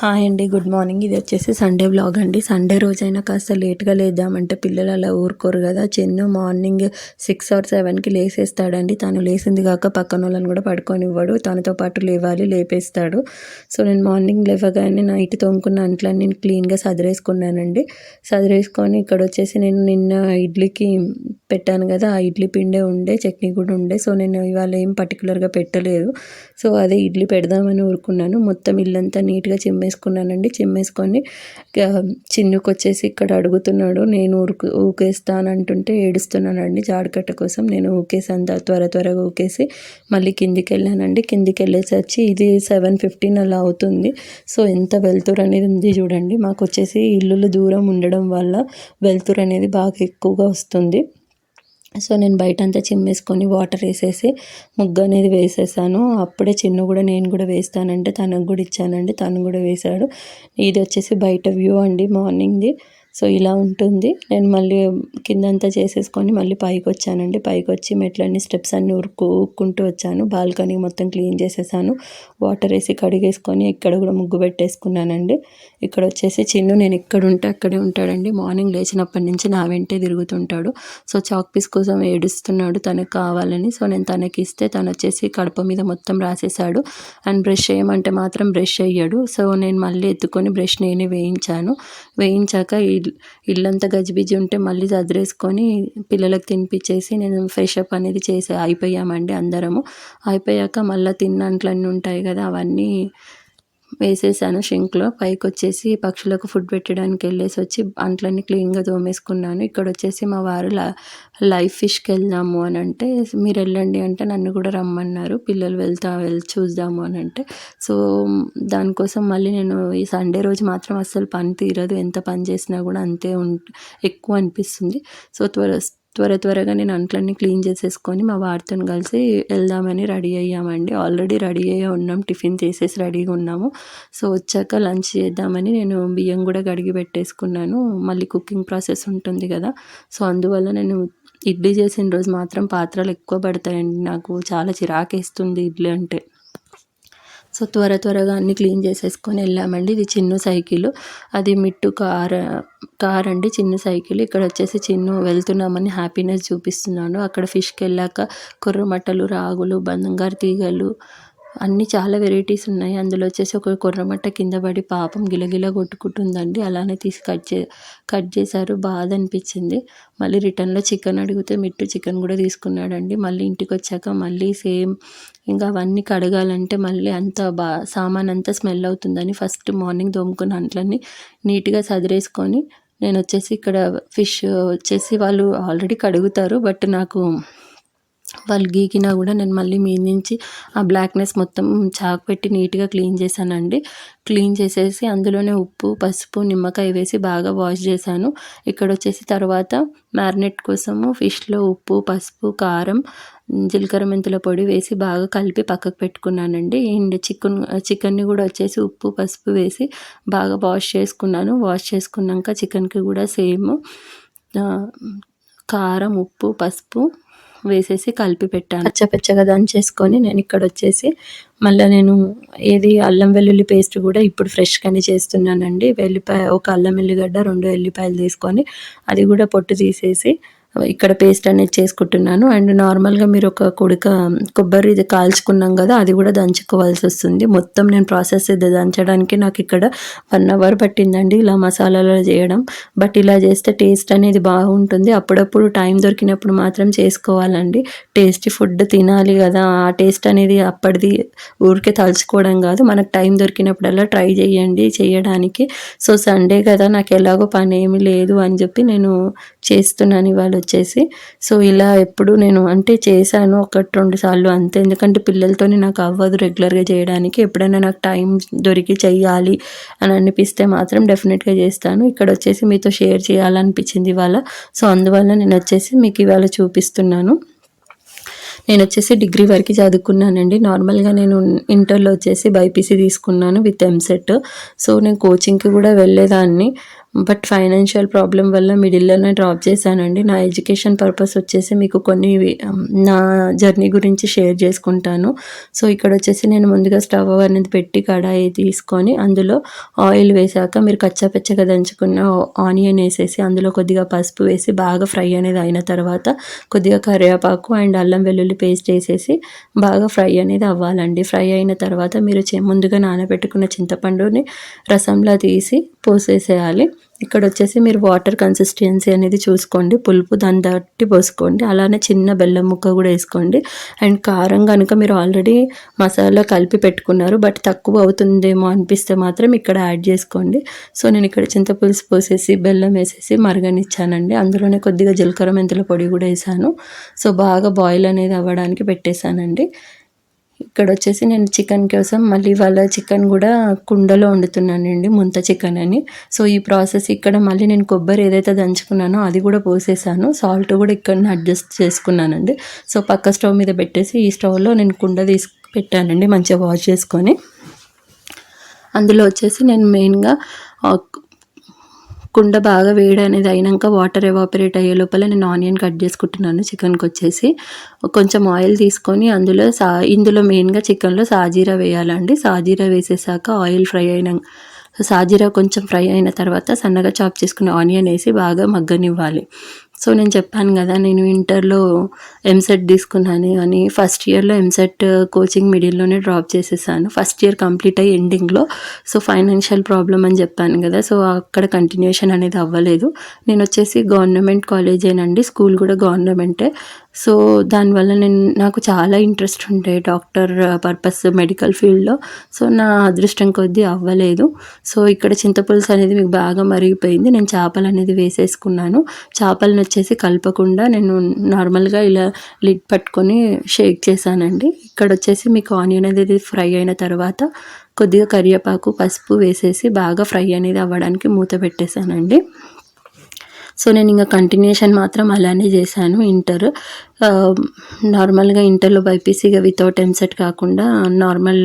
Hi అండి good morning. ఇది వచ్చేసి సండే బ్లాగ్ అండి. సండే రోజైనా కాస్త లేట్గా లేద్దామంటే పిల్లలు అలా ఊరుకోరు కదా. చెన్ను మార్నింగ్ సిక్స్ ఆర్ సెవెన్కి లేసేస్తాడండి. తను లేసింది కాక పక్కన వాళ్ళని కూడా పడుకొనివ్వడు. తనతో పాటు లేవాలి లేపేస్తాడు. సో నేను మార్నింగ్ లేవగానే నైట్ తోముకున్న అంట్లని నేను క్లీన్గా సదిరేసుకున్నానండి. సదిరేసుకొని ఇక్కడ వచ్చేసి నేను నిన్న ఇడ్లీకి పెట్టాను కదా. ఆ ఇడ్లీ పిండే ఉండే చట్నీ కూడా ఉండే. సో నేను ఇవాళ ఏం పర్టికులర్గా పెట్టలేదు. సో అదే ఇడ్లీ పెడదామని ఊరుకున్నాను. మొత్తం ఇల్లంతా నీట్గా చిమ్మే చిమ్మేసుకున్నానండి చిమ్మేసుకొని చిన్నుకు వచ్చేసి ఇక్కడ అడుగుతున్నాడు నేను ఊరుకు ఊకేస్తానంటుంటే ఏడుస్తున్నానండి జాడకట్ట కోసం నేను ఊకేసాను త్వర త్వరగా ఊకేసి మళ్ళీ కిందికి వెళ్ళానండి కిందికి వెళ్ళేసి వచ్చి ఇది సెవెన్ ఫిఫ్టీన్ అలా అవుతుంది. సో ఎంత వెళ్తురు అనేది ఉంది చూడండి. మాకు వచ్చేసి ఇల్లులు దూరం ఉండడం వల్ల వెళ్తురు అనేది బాగా ఎక్కువగా వస్తుంది. సో నేను బయట అంతా చిమ్మేసుకొని వాటర్ వేసేసి ముగ్గు అనేది వేసేసాను. అప్పుడే చిన్న కూడా నేను కూడా వేస్తానంటే తనకు కూడా ఇచ్చానండి తను కూడా వేశాడు. ఇది వచ్చేసి బయట వ్యూ అండి మార్నింగ్ది. సో ఇలా ఉంటుంది. నేను మళ్ళీ కిందంతా చేసేసుకొని మళ్ళీ పైకి వచ్చానండి పైకి వచ్చి మెట్లన్నీ స్టెప్స్ అన్నీ ఉరుకు ఊక్కుంటూ వచ్చాను. బాల్కనీ మొత్తం క్లీన్ చేసేసాను. వాటర్ వేసి కడిగేసుకొని ఇక్కడ కూడా ముగ్గు పెట్టేసుకున్నానండి. ఇక్కడ వచ్చేసి చిన్ను నేను ఎక్కడ ఉంటే అక్కడే ఉంటాడండి. మార్నింగ్ లేచినప్పటి నుంచి నా వెంటే తిరుగుతుంటాడు. సో చాక్ పీస్ కోసం ఏడుస్తున్నాడు తనకు కావాలని. సో నేను తనకి ఇస్తే తను వచ్చేసి కడప మీద మొత్తం రాసేసాడు అండ్ బ్రష్ చేయమంటే మాత్రం బ్రష్ అయ్యాడు. సో నేను మళ్ళీ ఎత్తుకొని బ్రష్ నేనే వేయించాను. వేయించాక ఇల్లంతా గజిబిజి ఉంటే మళ్ళీ చదిరేసుకొని పిల్లలకు తినిపించేసి నేను ఫ్రెష్ అప్ అనేది చేసి అయిపోయామండి అందరము. అయిపోయాక మళ్ళీ తిన్నంట్లన్నీ ఉంటాయి కదా అవన్నీ వేసేసాను షింక్లో. పైకి వచ్చేసి పక్షులకు ఫుడ్ పెట్టడానికి వెళ్ళేసి వచ్చి అంట్లన్నీ క్లీన్గా తోమేసుకున్నాను. ఇక్కడ వచ్చేసి మా వారు లైవ్ ఫిష్కి వెళ్దాము అని అంటే మీరు వెళ్ళండి అంటే నన్ను కూడా రమ్మన్నారు. పిల్లలు వెళ్తా వెళ్ళి చూద్దాము అని అంటే. సో దానికోసం మళ్ళీ నేను ఈ సండే రోజు మాత్రం అస్సలు పని తీరదు. ఎంత పని చేసినా కూడా అంతే ఎక్కువ అనిపిస్తుంది. సో త్వర త్వర త్వరగా నేను అంట్లన్నీ క్లీన్ చేసేసుకొని మా వారితో కలిసి వెళ్దామని రెడీ అయ్యామండి. ఆల్రెడీ రెడీ అయ్యే ఉన్నాం టిఫిన్ చేసేసి రెడీగా ఉన్నాము. సో వచ్చాక లంచ్ చేద్దామని నేను బియ్యం కూడా గడిగి పెట్టేసుకున్నాను. మళ్ళీ కుకింగ్ ప్రాసెస్ ఉంటుంది కదా. సో అందువల్ల నేను ఇడ్లీ చేసిన రోజు మాత్రం పాత్రలు ఎక్కువ పడతాయండి. నాకు చాలా చిరాకేస్తుంది ఇడ్లీ అంటే. సో త్వర త్వరగా అన్ని క్లీన్ చేసేసుకొని వెళ్ళామండి. ఇది చిన్న సైకిల్. అది మిట్టు కార్ కార్ అండి చిన్న సైకిల్. ఇక్కడ వచ్చేసి చిన్ను వెళ్తున్నామని హ్యాపీనెస్ చూపిస్తున్నాను. అక్కడ ఫిష్కి వెళ్ళాక కొర్రమట్టలు రాగులు బంగారు తీగలు అన్ని చాలా వెరైటీస్ ఉన్నాయి. అందులో వచ్చేసి ఒక కొర్రమట్ట కింద పడి పాపం గిలగిల కొట్టుకుంటుందండి. అలానే తీసి కట్ చే కట్ చేశారు. బాధ అనిపించింది. మళ్ళీ రిటర్న్లో చికెన్ అడిగితే మిట్టు చికెన్ కూడా తీసుకున్నాడండి. మళ్ళీ ఇంటికి వచ్చాక మళ్ళీ సేమ్ ఇంకా అవన్నీ కడగాలంటే మళ్ళీ అంత బా సామాన్ అంతా స్మెల్ అవుతుందని ఫస్ట్ మార్నింగ్ దోముకున్న అంట్లన్నీ నీట్గా సదిరేసుకొని నేను వచ్చేసి ఇక్కడ ఫిష్ వచ్చేసి వాళ్ళు ఆల్రెడీ కడుగుతారు. బట్ నాకు వాళ్ళు గీకినా కూడా నేను మళ్ళీ మీద నుంచి ఆ బ్లాక్నెస్ మొత్తం చాకు పెట్టి నీట్గా క్లీన్ చేశానండి. క్లీన్ చేసేసి అందులోనే ఉప్పు పసుపు నిమ్మకాయ వేసి బాగా వాష్ చేశాను. ఇక్కడ వచ్చేసి తర్వాత మ్యారినేట్ కోసము ఫిష్లో ఉప్పు పసుపు కారం జీలకర్ర మెంతుల పొడి వేసి బాగా కలిపి పక్కకు పెట్టుకున్నానండి. అండ్ చికెన్ చికెన్ని కూడా వచ్చేసి ఉప్పు పసుపు వేసి బాగా వాష్ చేసుకున్నాను. వాష్ చేసుకున్నాక చికెన్కి కూడా సేమ్ కారం ఉప్పు పసుపు వేసేసి కలిపి పెట్టాను. పచ్చపచ్చగా దంచేసుకొని నేను ఇక్కడ వచ్చేసి మళ్ళీ నేను ఏది అల్లం వెల్లుల్లి పేస్ట్ కూడా ఇప్పుడు ఫ్రెష్గానే చేస్తున్నానండి. వెల్లిపాయ ఒక అల్లం ఎల్లిగడ్డ రెండు ఎల్లిపాయలు తీసుకొని అది కూడా పొట్టు తీసేసి ఇక్కడ పేస్ట్ అనేది చేసుకుంటున్నాను. అండ్ నార్మల్గా మీరు ఒక కుడిక కొబ్బరి ఇది కాల్చుకున్నాం కదా అది కూడా దంచుకోవాల్సి వస్తుంది. మొత్తం నేను ప్రాసెస్ ఇది దంచడానికి నాకు ఇక్కడ వన్ అవర్ పట్టిందండి ఇలా మసాలాలు చేయడం. బట్ ఇలా చేస్తే టేస్ట్ అనేది బాగుంటుంది. అప్పుడప్పుడు టైం దొరికినప్పుడు మాత్రం చేసుకోవాలండి. టేస్టీ ఫుడ్ తినాలి కదా. ఆ టేస్ట్ అనేది అప్పటిది ఊరికే తలుచుకోవడం కాదు. మనకు టైం దొరికినప్పుడల్లా ట్రై చేయండి చేయడానికి. సో సండే కదా నాకు ఎలాగో పని ఏమి లేదు అని చెప్పి నేను చేస్తున్నాను ఇవాళ వచ్చేసి. సో ఇలా ఎప్పుడు నేను అంటే చేశాను ఒకటి రెండు సార్లు అంతే. ఎందుకంటే పిల్లలతోనే నాకు అవ్వదు రెగ్యులర్గా చేయడానికి. ఎప్పుడైనా నాకు టైం దొరికి చేయాలి అని అనిపిస్తే మాత్రం డెఫినెట్గా చేస్తాను. ఇక్కడ వచ్చేసి మీతో షేర్ చేయాలనిపించింది ఇవాళ. సో అందువల్ల నేను వచ్చేసి మీకు ఇవాళ చూపిస్తున్నాను. నేను వచ్చేసి డిగ్రీ వరకు చదువుకున్నానండి. నార్మల్గా నేను ఇంటర్లో వచ్చేసి బైపీసీ తీసుకున్నాను విత్ ఎంసెట్. సో నేను కోచింగ్కి కూడా వెళ్ళేదాన్ని. బట్ ఫైనాన్షియల్ ప్రాబ్లం వల్ల మిడిల్లోనే డ్రాప్ చేశానండి. నా ఎడ్యుకేషన్ పర్పస్ వచ్చేసి మీకు కొన్ని నా జర్నీ గురించి షేర్ చేసుకుంటాను. సో ఇక్కడ వచ్చేసి నేను ముందుగా స్టవ్ అనేది పెట్టి కడాయి తీసుకొని అందులో ఆయిల్ వేసాక మీరు కచ్చాపచ్చగా దంచుకున్న ఆనియన్ వేసేసి అందులో కొద్దిగా పసుపు వేసి బాగా ఫ్రై అనేది అయిన తర్వాత కొద్దిగా కరివేపాకు అండ్ అల్లం వెల్లుల్లి పేస్ట్ వేసేసి బాగా ఫ్రై అనేది అవ్వాలండి. ఫ్రై అయిన తర్వాత మీరు ముందుగా నానబెట్టుకున్న చింతపండుని రసంలో తీసి పోసేసేయాలి. ఇక్కడ వచ్చేసి మీరు వాటర్ కన్సిస్టెన్సీ అనేది చూసుకోండి. పులుపు దాన్ని బట్టి పోసుకోండి. అలానే చిన్న బెల్లం ముక్క కూడా వేసుకోండి. అండ్ కారం కనుక మీరు ఆల్రెడీ మసాలా కలిపి పెట్టుకున్నారు బట్ తక్కువ అవుతుందేమో అనిపిస్తే మాత్రం ఇక్కడ యాడ్ చేసుకోండి. సో నేను ఇక్కడ చింతపులుసు పోసేసి బెల్లం వేసేసి మరగనిచ్చానండి. అందులోనే కొద్దిగా జీలకర్ర మెంతుల పొడి కూడా వేసాను. సో బాగా బాయిల్ అనేది అవ్వడానికి పెట్టేశానండి. ఇక్కడ వచ్చేసి నేను చికెన్ కోసం మళ్ళీ వాళ్ళ చికెన్ కూడా కుండలో వండుతున్నానండి ముంత చికెన్ అని. సో ఈ ప్రాసెస్ ఇక్కడ మళ్ళీ నేను కొబ్బరి ఏదైతే దంచుకున్నానో అది కూడా పోసేసాను. సాల్ట్ కూడా ఇక్కడ అడ్జస్ట్ చేసుకున్నానండి. సో పక్క స్టవ్ మీద పెట్టేసి ఈ స్టవ్లో నేను కుండ తీసు పెట్టానండి మంచిగా వాష్ చేసుకొని. అందులో వచ్చేసి నేను మెయిన్గా కుండ బాగా వేడి అనేది అయినాక వాటర్ ఎవాపరేట్ అయ్యే లోపల నేను ఆనియన్ కట్ చేసుకుంటున్నాను చికెన్కి వచ్చేసి. కొంచెం ఆయిల్ తీసుకొని అందులో సా ఇందులో మెయిన్గా చికెన్లో సాజీరా వేయాలండి. సాజీరా వేసేసాక ఆయిల్ ఫ్రై అయినాక సాజీరా కొంచెం ఫ్రై అయిన తర్వాత సన్నగా చాప్ చేసుకున్న ఆనియన్ వేసి బాగా మగ్గనివ్వాలి. సో నేను చెప్పాను కదా నేను ఇంటర్లో ఎంసెట్ తీసుకున్నాను అని. ఫస్ట్ ఇయర్లో ఎంసెట్ కోచింగ్ మిడిల్లోనే డ్రాప్ చేసేసాను. ఫస్ట్ ఇయర్ కంప్లీట్ అయ్యి ఎండింగ్లో సో ఫైనాన్షియల్ ప్రాబ్లం అని చెప్పాను కదా సో అక్కడ కంటిన్యూషన్ అనేది అవ్వలేదు. నేను వచ్చేసి గవర్నమెంట్ కాలేజేనండి స్కూల్ కూడా గవర్నమెంటే. సో దానివల్ల నేను నాకు చాలా ఇంట్రెస్ట్ ఉండే డాక్టర్ పర్పస్ మెడికల్ ఫీల్డ్లో సో నా అదృష్టం కొద్దీ అవ్వలేదు. సో ఇక్కడ చింతపులుసు అనేది మీకు బాగా మరిగిపోయింది. నేను చేపలు అనేది వేసేసుకున్నాను. చేపలను వచ్చేసి కలపకుండా నేను నార్మల్గా ఇలా లిడ్ పట్టుకొని షేక్ చేశానండి. ఇక్కడ వచ్చేసి మీకు ఆనియన్ అనేది ఫ్రై అయిన తర్వాత కొద్దిగా కరివేపాకు పసుపు వేసేసి బాగా ఫ్రై అనేది అవ్వడానికి మూత పెట్టేశానండి. సో నేను ఇంకా కంటిన్యూషన్ మాత్రం అలానే చేశాను. ఇంటర్ నార్మల్గా ఇంటర్లో బైపీసీగా వితౌట్ ఎంసెట్ కాకుండా నార్మల్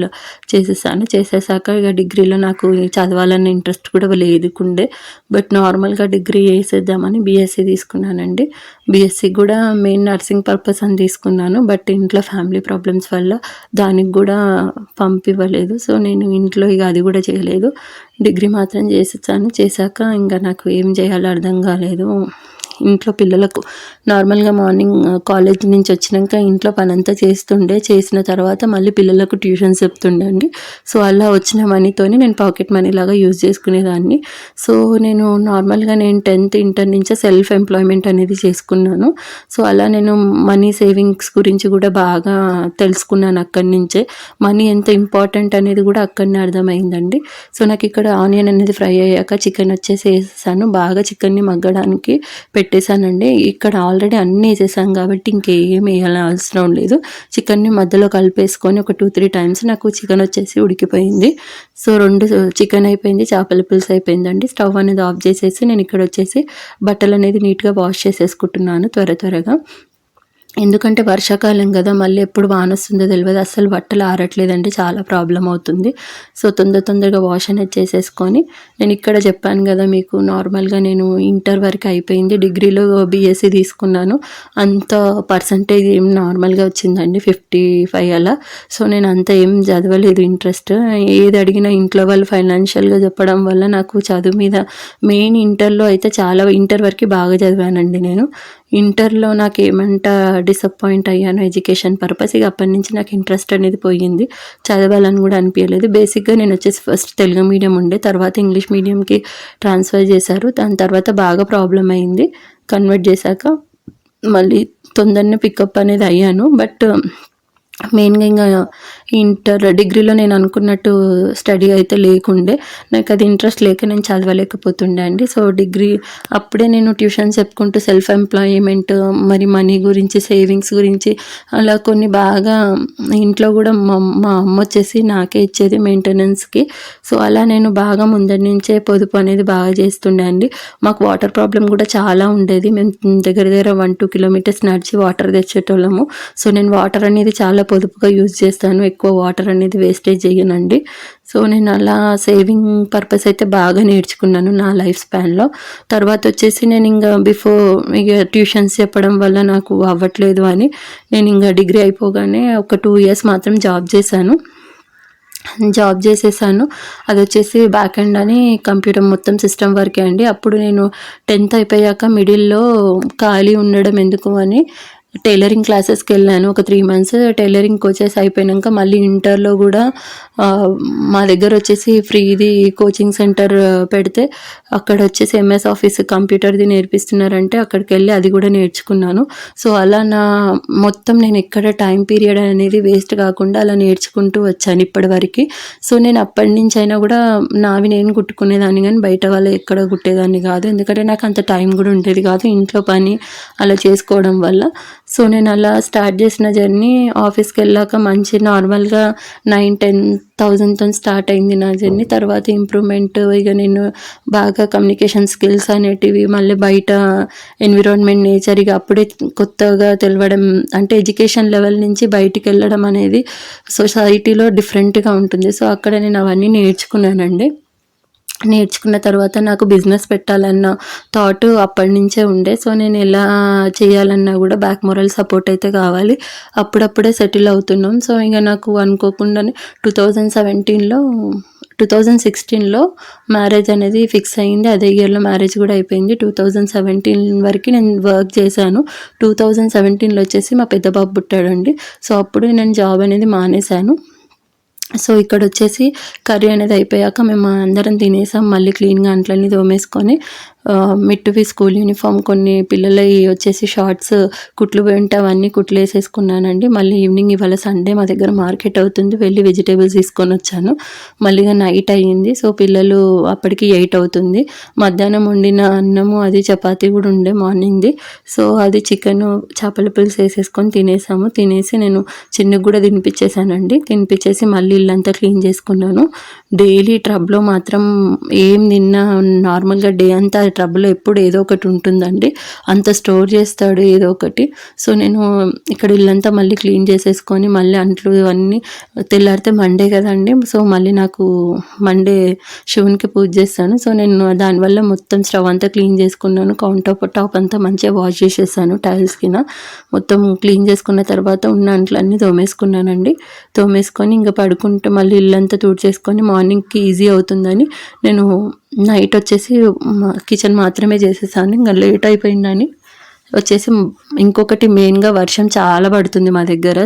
చేసేసాను. చేసేసాక ఇక డిగ్రీలో నాకు చదవాలన్న ఇంట్రెస్ట్ కూడా లేదుకుండే బట్ నార్మల్గా డిగ్రీ చేసేద్దామని బీఎస్సీ తీసుకున్నానండి. బీఎస్సీ కూడా మెయిన్ నర్సింగ్ పర్పస్ అని తీసుకున్నాను. బట్ ఇంట్లో ఫ్యామిలీ ప్రాబ్లమ్స్ వల్ల దానికి కూడా పంపివ్వలేదు. సో నేను ఇంట్లో ఇక అది కూడా చేయలేదు. డిగ్రీ మాత్రం చేసేసాను. చేశాక ఇంకా నాకు ఏం చేయాలో అర్థం కాలేదు. ఇంట్లో పిల్లలకు నార్మల్గా మార్నింగ్ కాలేజ్ నుంచి వచ్చినాక ఇంట్లో పనంతా చేస్తుండే. చేసిన తర్వాత మళ్ళీ పిల్లలకు ట్యూషన్స్ చెప్తుండే అండి. సో అలా వచ్చిన మనీతోనే నేను పాకెట్ మనీ లాగా యూజ్ చేసుకునేదాన్ని. సో నేను నార్మల్గా నేను టెన్త్ ఇంటర్ నుంచే సెల్ఫ్ ఎంప్లాయ్మెంట్ అనేది చేసుకున్నాను. సో అలా నేను మనీ సేవింగ్స్ గురించి కూడా బాగా తెలుసుకున్నాను అక్కడి నుంచే. మనీ ఎంత ఇంపార్టెంట్ అనేది కూడా అక్కడనే అర్థమైందండి. సో నాకు ఇక్కడ ఆనియన్ అనేది ఫ్రై అయ్యాక చికెన్ వచ్చేసి వేసేసాను బాగా చికెన్ని మగ్గడానికి పెట్టేశానండి. ఇక్కడ ఆల్రెడీ అన్నీ వేసేసాం కాబట్టి ఇంకేం వేయాలని అవసరం లేదు. చికెన్ని మధ్యలో కలిపేసుకొని ఒక టూ త్రీ టైమ్స్ నాకు చికెన్ వచ్చేసి ఉడికిపోయింది. సో రెండు చికెన్ అయిపోయింది చేపల పులుసు అయిపోయిందండి. స్టవ్ అనేది ఆఫ్ చేసేసి నేను ఇక్కడ వచ్చేసి బట్టలు అనేది నీట్గా వాష్ చేసేసుకుంటున్నాను త్వర త్వరగా. ఎందుకంటే వర్షాకాలం కదా మళ్ళీ ఎప్పుడు వాన వస్తుందో తెలియదు అసలు బట్టలు ఆరట్లేదండి చాలా ప్రాబ్లం అవుతుంది. సో తొందర తొందరగా వాష్ అనేది చేసేసుకొని నేను ఇక్కడ చెప్పాను కదా మీకు నార్మల్గా నేను ఇంటర్ వరకు అయిపోయింది. డిగ్రీలో బీఎస్సీ తీసుకున్నాను. అంత పర్సంటేజ్ ఏం నార్మల్గా వచ్చిందండి ఫిఫ్టీ ఫైవ్ అలా. సో నేను అంత ఏం చదవలేదు ఇంట్రెస్ట్. ఏది అడిగినా ఇంట్లో వాళ్ళు ఫైనాన్షియల్గా చెప్పడం వల్ల నాకు చదువు మీద మెయిన్ ఇంటర్లో అయితే చాలా ఇంటర్ వరకు బాగా చదివానండి నేను. ఇంటర్లో నాకు ఏమంట డిసప్పాయింట్ అయ్యాను ఎడ్యుకేషన్ పర్పస్ ఇక అప్పటి నుంచి నాకు ఇంట్రెస్ట్ అనేది పోయింది. చదవాలని కూడా అనిపించలేదు బేసిక్గా నేను వచ్చేసి ఫస్ట్ తెలుగు మీడియం ఉండే తర్వాత ఇంగ్లీష్ మీడియంకి ట్రాన్స్ఫర్ చేశారు. దాని తర్వాత బాగా ప్రాబ్లం అయింది. కన్వర్ట్ చేశాక మళ్ళీ తొందరనే పికప్ అనేది అయ్యాను. బట్ మెయిన్గా ఇంకా ఇంటర్ డిగ్రీలో నేను అనుకున్నట్టు స్టడీ అయితే లేకుండే. నాకు అది ఇంట్రెస్ట్ లేక నేను చదవలేకపోతుండే అండి. సో డిగ్రీ అప్పుడే నేను ట్యూషన్ చెప్పుకుంటూ సెల్ఫ్ ఎంప్లాయ్మెంట్ మరి మనీ గురించి సేవింగ్స్ గురించి అలా కొన్ని బాగా ఇంట్లో కూడా మా మా అమ్మ వచ్చేసి నాకే ఇచ్చేది మెయింటెనెన్స్కి సో అలా నేను బాగా ముందరి నుంచే పొదుపు అనేది బాగా చేస్తుండే అండి. మాకు వాటర్ ప్రాబ్లం కూడా చాలా ఉండేది. మేము దగ్గర దగ్గర వన్ టూ కిలోమీటర్స్ నడిచి వాటర్ తెచ్చేటోళ్ళము. సో నేను వాటర్ అనేది చాలా పొదుపుగా యూజ్ చేస్తాను. ఎక్కువ ఎక్కువ వాటర్ అనేది వేస్టేజ్ చేయనండి. సో నేను అలా సేవింగ్ పర్పస్ అయితే బాగా నేర్చుకున్నాను నా లైఫ్ స్పాన్లో. తర్వాత వచ్చేసి నేను ఇంకా బిఫోర్ ఇక ట్యూషన్స్ చెప్పడం వల్ల నాకు అవ్వట్లేదు అని నేను ఇంకా డిగ్రీ అయిపోగానే ఒక టూ ఇయర్స్ మాత్రం జాబ్ చేశాను. జాబ్ చేసేసాను. అది వచ్చేసి బ్యాక్ ఎండ్ అని కంప్యూటర్ మొత్తం సిస్టమ్ వర్కే అండి. అప్పుడు నేను టెన్త్ అయిపోయాక మిడిల్లో ఖాళీ ఉండడం ఎందుకు అని టైలరింగ్ క్లాసెస్కి వెళ్ళాను. ఒక త్రీ మంత్స్ టైలరింగ్ కోచెస్ అయిపోయాక మళ్ళీ ఇంటర్లో కూడా మా దగ్గర వచ్చేసి ఫ్రీది కోచింగ్ సెంటర్ పెడితే అక్కడ వచ్చేసి ఎంఎస్ ఆఫీస్ కంప్యూటర్ది నేర్పిస్తున్నారంటే అక్కడికి వెళ్ళి అది కూడా నేర్చుకున్నాను. సో అలా నా మొత్తం నేను ఎక్కడ టైం పీరియడ్ అనేది వేస్ట్ కాకుండా అలా నేర్చుకుంటూ వచ్చాను ఇప్పటి వరకు సో నేను అప్పటి నుంచి అయినా కూడా నావి నేను కుట్టుకునేదాన్ని కానీ బయట వాళ్ళు ఎక్కడ కుట్టేదాన్ని కాదు. ఎందుకంటే నాకు అంత టైం కూడా ఉండేది కాదు ఇంట్లో పని అలా చేసుకోవడం వల్ల. సో నేను అలా స్టార్ట్ చేసిన జర్నీ ఆఫీస్కి వెళ్ళాక మంచి నార్మల్గా నైన్ టెన్ థౌజండ్తో స్టార్ట్ అయింది నా జర్నీ. తర్వాత ఇంప్రూవ్మెంట్ ఇక నేను బాగా కమ్యూనికేషన్ స్కిల్స్ అనేటివి మళ్ళీ బయట ఎన్విరాన్మెంట్ నేచర్ ఇక అప్పుడే కొత్తగా తెలవడం అంటే ఎడ్యుకేషన్ లెవెల్ నుంచి బయటికి వెళ్ళడం అనేది సొసైటీలో డిఫరెంట్గా ఉంటుంది. సో అక్కడ నేను అవన్నీ నేర్చుకున్నానండి. నేర్చుకున్న తర్వాత నాకు బిజినెస్ పెట్టాలన్న థాట్ అప్పటి నుంచే ఉండే. సో నేను ఎలా చేయాలన్నా కూడా బ్యాక్ మొరల్ సపోర్ట్ అయితే కావాలి. అప్పుడప్పుడే సెటిల్ అవుతున్నాం. సో ఇంకా నాకు అనుకోకుండానే టూ థౌజండ్ సెవెంటీన్లో టూ థౌజండ్ సిక్స్టీన్లో మ్యారేజ్ అనేది ఫిక్స్ అయింది. అదే ఇయర్లో మ్యారేజ్ కూడా అయిపోయింది. టూ థౌజండ్ సెవెంటీన్ వరకు నేను వర్క్ చేశాను. టూ థౌజండ్ సెవెంటీన్లో వచ్చేసి మా పెద్ద బాబు పుట్టాడండి. సో అప్పుడు నేను జాబ్ అనేది మానేశాను. సో ఇక్కడ వచ్చేసి కర్రీ అనేది అయిపోయాక మేము అందరం తినేసాం. మళ్ళీ క్లీన్గా అంట్లన్నీ తోమేసుకొని మిట్టువి స్కూల్ యూనిఫామ్ కొన్ని పిల్లలవి వచ్చేసి షార్ట్స్ కుట్లు పోయి ఉంటే అవన్నీ కుట్లు వేసేసుకున్నానండి. మళ్ళీ ఈవినింగ్ ఇవాళ సండే మా దగ్గర మార్కెట్ అవుతుంది. వెళ్ళి వెజిటేబుల్స్ తీసుకొని వచ్చాను. మళ్ళీ నైట్ అయ్యింది. సో పిల్లలు అప్పటికి ఎయిట్ అవుతుంది. మధ్యాహ్నం వండిన అన్నము అది చపాతీ కూడా ఉండే మార్నింగ్ది సో అది చికెన్ చేపల పులుసు వేసేసుకొని తినేసాము. తినేసి నేను చిన్నకు కూడా తినిపించేసానండి తినిపించేసి మళ్ళీ ఇల్లంతా క్లీన్ చేసుకున్నాను. డైలీ ట్రబ్లో మాత్రం ఏం తిన్నా నార్మల్గా డే అంతా ట్రబుల్ ఎప్పుడు ఏదో ఒకటి ఉంటుందండి. అంత స్టోర్ చేస్తాడు ఏదో ఒకటి. సో నేను ఇక్కడ ఇల్లంతా మళ్ళీ క్లీన్ చేసేసుకొని మళ్ళీ అంట్లు ఇవన్నీ తెల్లారితే మండే కదండి. సో మళ్ళీ నాకు మండే శివునికి పూజ చేస్తాను. సో నేను దానివల్ల మొత్తం స్టవ్ అంతా క్లీన్ చేసుకున్నాను. కౌంటర్ టాప్ అంతా మంచిగా వాష్ చేసేసాను టైల్స్ కింద. మొత్తం క్లీన్ చేసుకున్న తర్వాత ఉన్న అంట్లన్నీ తోమేసుకున్నానండి. తోమేసుకొని ఇంకా పడుకుంటే మళ్ళీ ఇల్లంతా తుడిచేసుకొని మార్నింగ్కి ఈజీ అవుతుందని నేను నైట్ వచ్చేసి కిచెన్ మాత్రమే చేసేసాను. ఇంకా లేట్ అయిపోయిందని వచ్చేసి ఇంకొకటి మెయిన్గా వర్షం చాలా పడుతుంది మా దగ్గర.